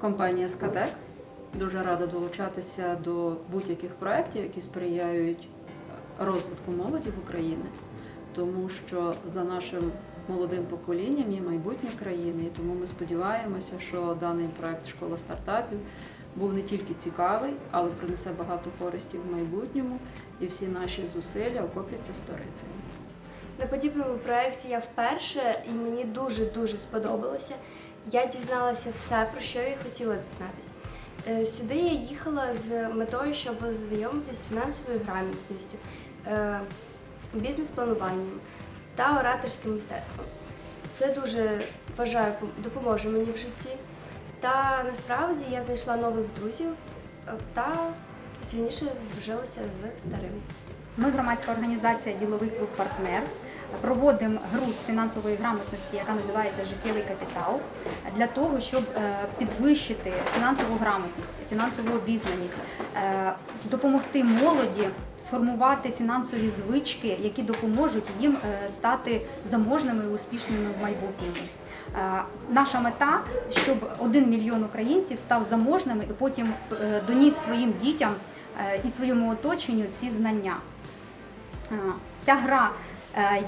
Компанія Скатек дуже рада долучатися до будь-яких проєктів, які сприяють розвитку молоді в Україні, тому що за нашим молодим поколінням є майбутнє країни, і тому ми сподіваємося, що даний проєкт Школа стартапів був не тільки цікавий, але принесе багато користі в майбутньому, і всі наші зусилля окопляться сторицею. На подібному проєкті я вперше і мені дуже-дуже сподобалося. Я дізналася все, про що я хотіла дізнатися. Е, Сюди я їхала з метою, щоб ознайомитися з фінансовою грамотністю, е, бізнес-плануванням та ораторським мистецтвом. Це дуже вважаю допоможе мені в житті. Та насправді я знайшла нових друзів е, та сильніше здружилася з старими. Ми громадська організація Діловий клуб партнер. Проводимо гру з фінансової грамотності, яка називається Життєвий капітал, для того, щоб е, підвищити фінансову грамотність, фінансову обізнаність, е, допомогти молоді сформувати фінансові звички, які допоможуть їм е, стати заможними і успішними в майбутньому. Наша мета, щоб один мільйон українців став заможними і потім доніс своїм дітям і своєму оточенню ці знання. Ця гра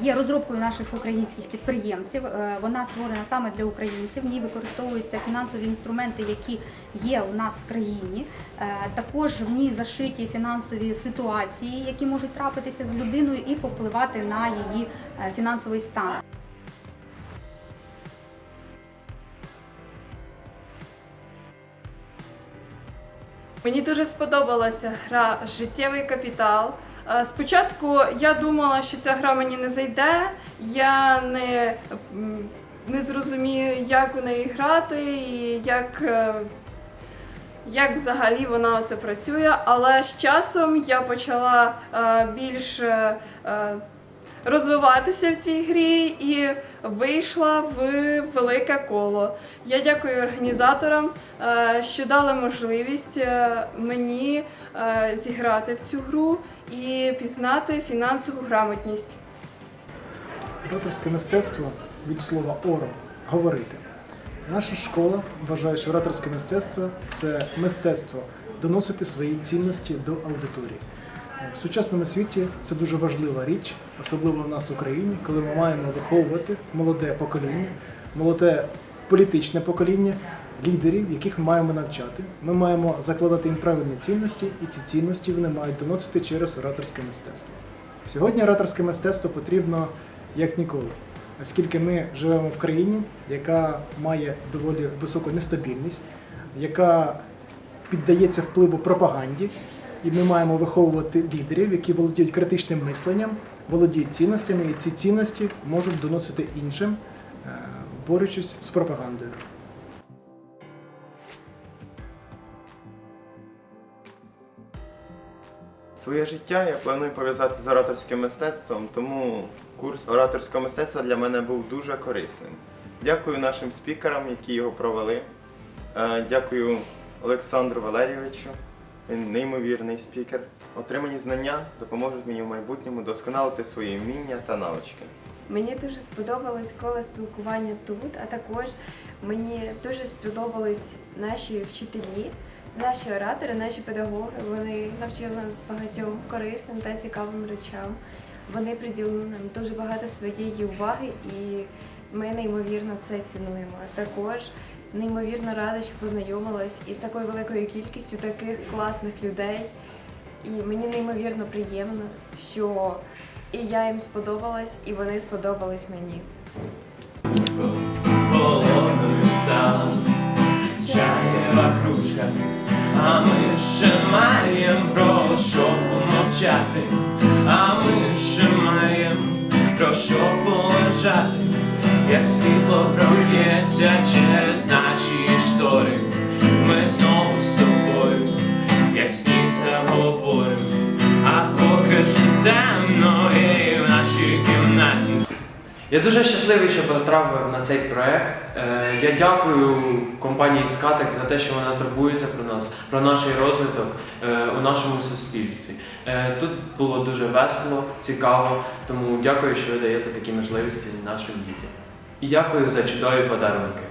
є розробкою наших українських підприємців. Е, Вона створена саме для українців. В ній використовуються фінансові інструменти, які є у нас в країні. Е, Також в ній зашиті фінансові ситуації, які можуть трапитися з людиною і повпливати на її е, фінансовий стан. Мені дуже сподобалася гра Життєвий капітал. Е, Спочатку я думала, що ця гра мені не зайде, я не, не зрозумію, як у неї грати і як, е, як взагалі вона це працює. Але з часом я почала е, більш розвиватися в цій грі і вийшла в велике коло. Я дякую організаторам, е, що дали можливість е, мені е, зіграти в цю гру і пізнати фінансову грамотність. Ораторське мистецтво від слова оро говорити. Наша школа вважає, що ораторське мистецтво це мистецтво доносити свої цінності до аудиторії. В сучасному світі це дуже важлива річ, особливо в нас в Україні, коли ми маємо виховувати молоде покоління, молоде політичне покоління, лідерів, яких ми маємо навчати. Ми маємо закладати їм правильні цінності, і ці цінності вони мають доносити через ораторське мистецтво. Сьогодні ораторське мистецтво потрібно як ніколи, оскільки ми живемо в країні, яка має доволі високу нестабільність, яка піддається впливу пропаганді, і ми маємо виховувати лідерів, які володіють критичним мисленням, володіють цінностями, і ці цінності можуть доносити іншим, е, борючись з пропагандою. Своє життя я планую пов'язати з ораторським мистецтвом, тому курс ораторського мистецтва для мене був дуже корисним. Дякую нашим спікерам, які його провели. Е, Дякую Олександру Валерійовичу. Він неймовірний спікер. Отримані знання допоможуть мені в майбутньому досконалити свої вміння та навички. Мені дуже сподобалось коло спілкування тут, а також мені дуже сподобались наші вчителі, наші оратори, наші педагоги. Вони навчили нас багатьом корисним та цікавим речам. Вони приділили нам дуже багато своєї уваги, і ми неймовірно це цінуємо. Також неймовірно рада, що познайомилась із такою великою кількістю таких класних людей. І мені неймовірно приємно, що і я їм сподобалась, і вони сподобались мені. чаєва кружка, а ми ще маєм про що помовчати, а ми ще маєм про що полежати, як світло проб'ється через нашій. Я дуже щасливий, що потрапив на цей проект. Е, Я дякую компанії Скатик за те, що вона турбується про нас, про наш розвиток е, у нашому суспільстві. Е, Тут було дуже весело, цікаво, тому дякую, що ви даєте такі можливості нашим дітям. І дякую за чудові подарунки.